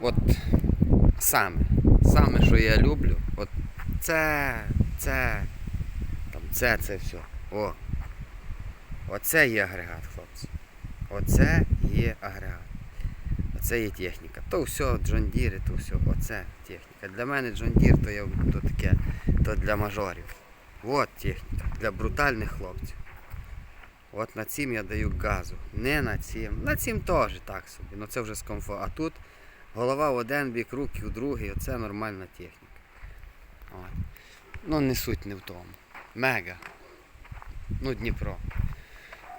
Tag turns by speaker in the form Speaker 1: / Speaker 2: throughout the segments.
Speaker 1: От саме, саме, що я люблю, от це, це, там, це, це все. О. Оце є агрегат, хлопці. Оце є агрегат. Оце є техніка. То все Джондіри, то все, оце техніка. Для мене Джондір то, є, то таке, то для мажорів. От техніка, для брутальних хлопців. От на цим я даю газу. Не на цим. На цим теж так собі. Ну це вже з комфорту. А тут голова в один бік, руки в другий. Оце нормальна техніка. От. Ну не суть не в тому. Мега. Ну, Дніпро.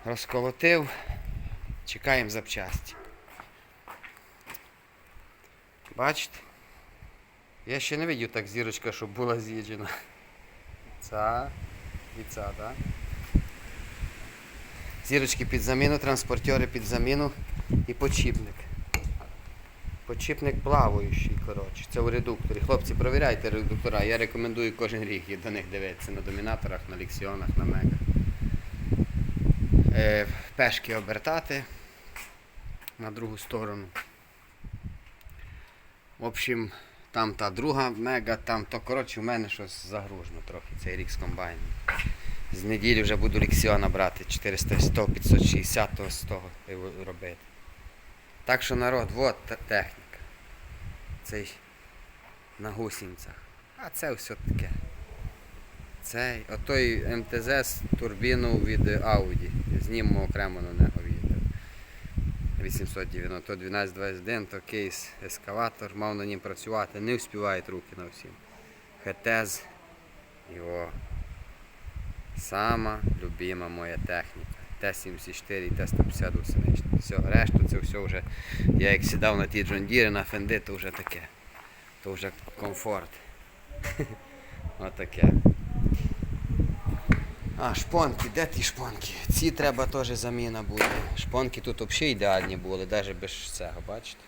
Speaker 1: Розколотив. Чекаємо запчасті. Бачите? Я ще не видів так зірочка, щоб була з'їджена. Ця і ця, так? Зірочки під заміну, транспортери під заміну і почіпник. Почіпник плаваючий, коротше. Це у редукторі. Хлопці, провіряйте редуктора. Я рекомендую кожен рік до них дивитися на домінаторах, на лексіонах, на мегах. Е, пешки обертати на другу сторону. В общем, там та друга мега, там то коротше в мене щось загружено трохи, цей рік з комбайном. З неділі вже буду лексіона брати 400, 100, 560 то з того і в- робити. Так що народ, от те- техніка. Цей на гусінцях. А це все таке. Цей, отой МТЗ з турбіну від Audi. Знімемо окремо на нього відео. 890, то 1221, то кейс ескаватор, мав на нім працювати, не вспівають руки на всім. ХТЗ. Його сама любима моя техніка. Т-74 і Т-150 гусеничний. Все, решту це все вже. Я як сідав на ті джондіри, на фенди, то вже таке. То вже комфорт. Отаке. А, шпонки, де ті шпонки? Ці треба теж заміна буде. Шпонки тут взагалі ідеальні були, навіть без цього, бачите?